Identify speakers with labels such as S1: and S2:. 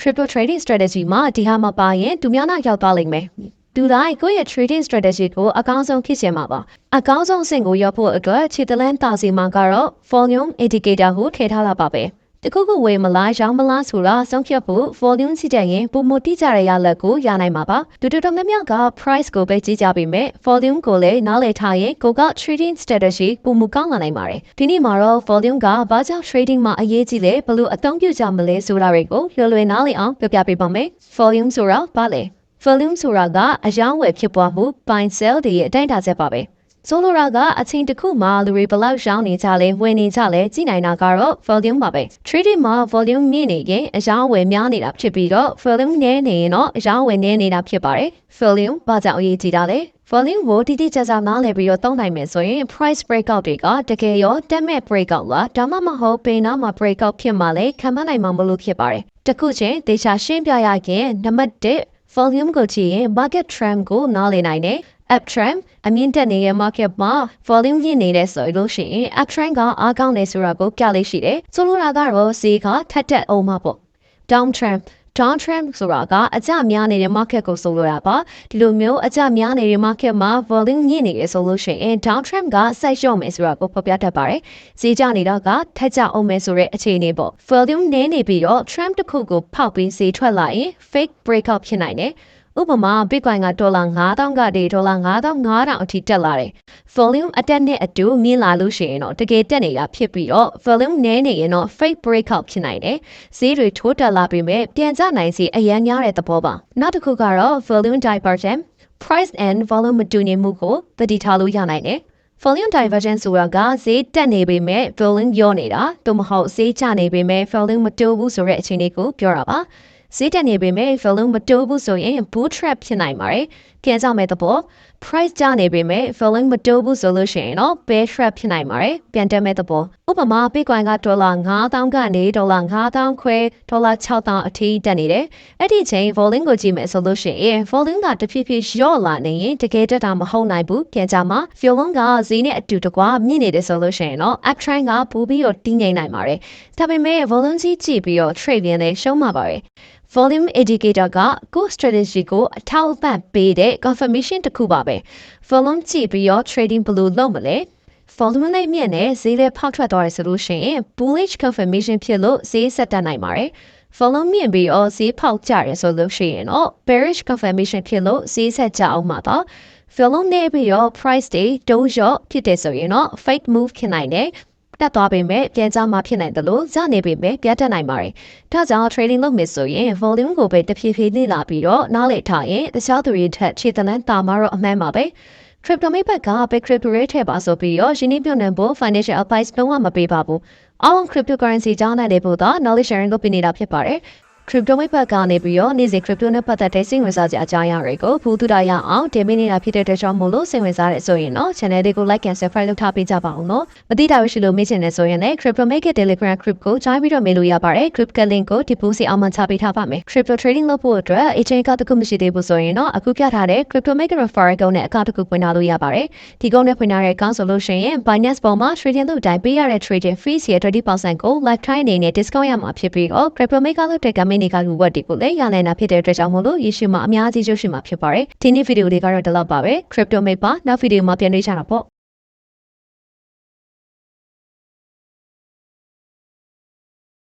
S1: crypto trading strategy မှာဒီဟာမပါရင်သူများနောက်ရောက်သွားလိမ့်မယ်သူတိုင်းကိုယ့်ရဲ့ trading strategy ကိုအကောင်းဆုံးဖြစ်ချင်မှာပါအကောင်းဆုံးအဆင့်ကိုရောက်ဖို့အတွက်ခြေတလန်းတာစီမှာကတော့ volume indicator ကိုထည့်ထားလာပါပဲ တခုခုဝေမလားရောင်းမလားဆိုတာဆုံးဖြတ်ဖို့ volume စီတဲ့ရင်ပုံမတိကြတဲ့ရလက်ကိုရနိုင်မှာပါတူတူတော်များများက price ကိုပဲကြည့်ကြပေမဲ့ volume ကိုလည်းနားလည်ထားရင်ကိုက trading strategy ပုံမကောင်းလာနိုင်ပါတယ်ဒီနေ့မှာတော့ volume ကဘာကြောင့် trading မှာအရေးကြီးလဲဘယ်လိုအသုံးပြုကြမလဲဆိုတာတွေကိုလွယ်လွယ်နားလည်အောင်ပြောပြပေးပါမယ် volume ဆိုတာဘာလဲ volume ဆိုတာကအယောင်းဝယ်ဖြစ်ပွားမှု buy sell တွေရဲ့အတိုင်းအတာချက်ပါပဲ ဆိုလိုတာကအချိန်တစ်ခုမှာလူတွေဘယ်လောက်ရောင်းနေကြလဲဝင်နေကြလဲကြည့်နိုင်တာကတော့ volume ပါပဲ trading မှာ volume မြင့်နေရင်အယောင်းဝယ်များနေတာဖြစ်ပြီးတော့ volume နည်းနေရင်တော့အယောင်းဝယ်နည်းနေတာဖြစ်ပါတယ် volume ဘာကြောင့်အရေးကြီးတာလဲ volume ကိုတိတိကျကျနားလည်ပြီးတော့သုံးနိုင်မယ်ဆိုရင် price breakout တွေကတကယ်ရောတက်မဲ့ breakout လားဒါမှမဟုတ်ပေနာမှာ breakout ဖြစ်မှလည်းခံမနိုင်မှာမလို့ဖြစ်ပါတယ်တခုချင်းဒေချာရှင်းပြရရင်နံပါတ်1 volume ကိုကြည့်ရင် market trend ကိုနားလည်နိုင်တယ် up trend အမြင့်တက်နေတဲ့ market မှာ volume မြင့်နေတဲ့ဆိုလို့ရှိရင် up trend ကအားကောင်းနေဆိုတာကိုပြလေးရှိတယ်ဆိုလိုတာကတော့ဈေးကထက်တက်အောင်မှာပေါ့ down trend down trend ဆိုတာကအကျများနေတဲ့ market ကိုဆိုလိုတာပါဒီလိုမျိုးအကျများနေတဲ့ market မှာ volume မြင့်နေရဆိုလို့ရှိရင် down trend ကစိုက်လျှော့မယ်ဆိုတာကိုဖော်ပြတတ်ပါတယ်ဈေးကျနေတာကထက်ကျအောင်မယ်ဆိုတဲ့အခြေအနေပေါ့ volume နည်းနေပြီးတော့ trend တစ်ခုကိုဖောက်ပြီးဈေးထွက်လာရင် fake breakout ဖြစ်နိုင်တယ် ဥပမာ Bitcoin ကဒေါ်လာ9000ကနေဒေါ်လာ9500အထိတက်လာတယ်။ volume အတက်နဲ့အတူမြင့်လာလို့ရှိရင်တော့တကယ်တက်နေတာဖြစ်ပြီးတော့ volume နည်းနေရင်တော့ fake breakout ဖြစ်နိုင်တယ်။ဈေးတွေထိုးတက်လာပြီးမဲ့ပြန်ကျနိုင်စီအရန်များတဲ့သဘောပါ။နောက်တစ်ခုကတော့ volume divergence price and volume မတူညီမှုကိုသတိထားလို့ရနိုင်တယ်။ volume divergence ဆိုတာကဈေးတက်နေပေမဲ့ volume လျော့နေတာသို့မဟုတ်ဈေးကျနေပေမဲ့ volume မတူဘူးဆိုတဲ့အခြေအနေကိုပြောတာပါ။ ဈေးတက်နေပေမဲ့ volume မတိုးဘူးဆိုရင် bull trap ဖြစ်နိုင်ပါတယ်။ပြန်ကြမဲ့သဘော price ကျနေပေမဲ့ volume မတိုးဘူးဆိုလို့ရှိရင်တော့ bear trap ဖြစ်နိုင်ပါတယ်။ပြန်တက်မဲ့သဘောဥပမာ Bitcoin ကဒေါ်လာ9000ကနေဒေါ်လာ9000ခွဲဒေါ်လာ6000အထိတက်နေတယ်။အဲ့ဒီချိန် volume ကိုကြည့်မယ်ဆိုလို့ရှိရင် volume ကတဖြည်းဖြည်းလျော့လာနေရင်တကယ်တက်တာမဟုတ်နိုင်ဘူး။ပြန်ကြမှာ volume ကဈေးနဲ့အတူတကွမြင့်နေတယ်ဆိုလို့ရှိရင်တော့ up trend ကပိုပြီးတော့တင်းငိမ့်နိုင်ပါတယ်။ဒါပေမဲ့ volume ကြီးကြည့်ပြီးတော့ trade ရင်းနဲ့ရှုံးမှာပါတယ်။ volume indicator ကကို strategy ကိုအထောက်အပံ့ပေးတဲ့ confirmation တစ်ခုပါပဲ volume ကြည့်ပြီးတော့ trading ဘယ်လိုလုပ်မလဲ volume နဲ့မြင့်နေဈေးလေးဖောက်ထွက်သွားတယ်ဆိုလို့ရှိရင် bullish confirmation ဖြစ်လို့ဈေးဆက်တက်နိုင်ပါတယ် volume မြင့်ပြီးတော့ဈေးဖောက်ကျတယ်ဆိုလို့ရှိရင်တော့ bearish confirmation ဖြစ်လို့ဈေးဆက်ကျအောင်မှာတော့ volume နဲ့ပြီးတော့ price တွေတုံးလျော့ဖြစ်တယ်ဆိုရင်တော့ fake move ဖြစ်နိုင်တယ် တက်သွားပေမဲ့ပြန်ကြမှာဖြစ်နိုင်တယ်လို့ဇနေပေမဲ့ပြတ်တက်နိုင်ပါတယ်။ဒါကြောင့် trading လုပ်မယ်ဆိုရင် volume ကိုပဲတဖြည်းဖြည်းလေ့လာပြီးတော့နားလည်ထားရင်တခြားသူတွေထက်ခြေတလန်းတာမှာတော့အမှန်ပါပဲ။ crypto မိတ်ဘက်က big crypto rate ထဲပါဆိုပြီးတော့ရှင်းပြနေဖို့ financial advice လုံးဝမပေးပါဘူး။ all cryptocurrency ကြောင်းတဲ့ပို့တော့ knowledge sharing လုပ်ပေးနေတာဖြစ်ပါတယ်။ crypto မိတ်ဘက်ကနေပြီးတော့နေ့စဉ် crypto နဲ့ပတ်သက်တဲ့စိတ်ဝင်စားစရာအကြောင်းအရာတွေကိုဘူးတူတာရအောင်တင်ပေးနေတာဖြစ်တဲ့အတွက်ကြောင့်မို့လို့စိတ်ဝင်စားတဲ့ဆိုရင်တော့ channel လေးကို like and subscribe လုပ်ထားပေးကြပါအောင်နော်မသိတာရှိလို့မေ့ချင်တယ်ဆိုရင်လည်း crypto make it telegram group ကို join ပြီးတော့မေးလို့ရပါတယ် group က link ကိုဒီပို့စီအောင်မှချပေးထားပါမယ် crypto trading လုပ်ဖို့အတွက် agent ကတခုမရှိသေးဘူးဆိုရင်တော့အခုပြထားတဲ့ crypto make it referral ကုန်းနဲ့အကောင့်တစ်ခုဖွင့်ထားလို့ရပါတယ်ဒီကုန်းနဲ့ဖွင့်ထားတဲ့ account ဆိုလို့ရှိရင် Binance ပေါ်မှာ trading လုပ်တိုင်းပေးရတဲ့ trading fees ရဲ့20%ကို lifetime အနေနဲ့ discount ရမှာဖြစ်ပြီးတော့ crypto make it လုပ်တဲ့ company က reward တွေကိုလည်းရနိုင်တာဖြစ်တဲ့အတွက်ကြောင့်မို့လို့ရရှိမှာအများကြီးကျိုးရှိမှာဖြစ်ပါတယ်ဒီနေ့ဗီဒီယိုလေးကတော့ဒီလောက်ပါပဲ crypto mate ပါနောက်ဗီဒီယိုမှာပြန်တွေ့ကြတာပေါ့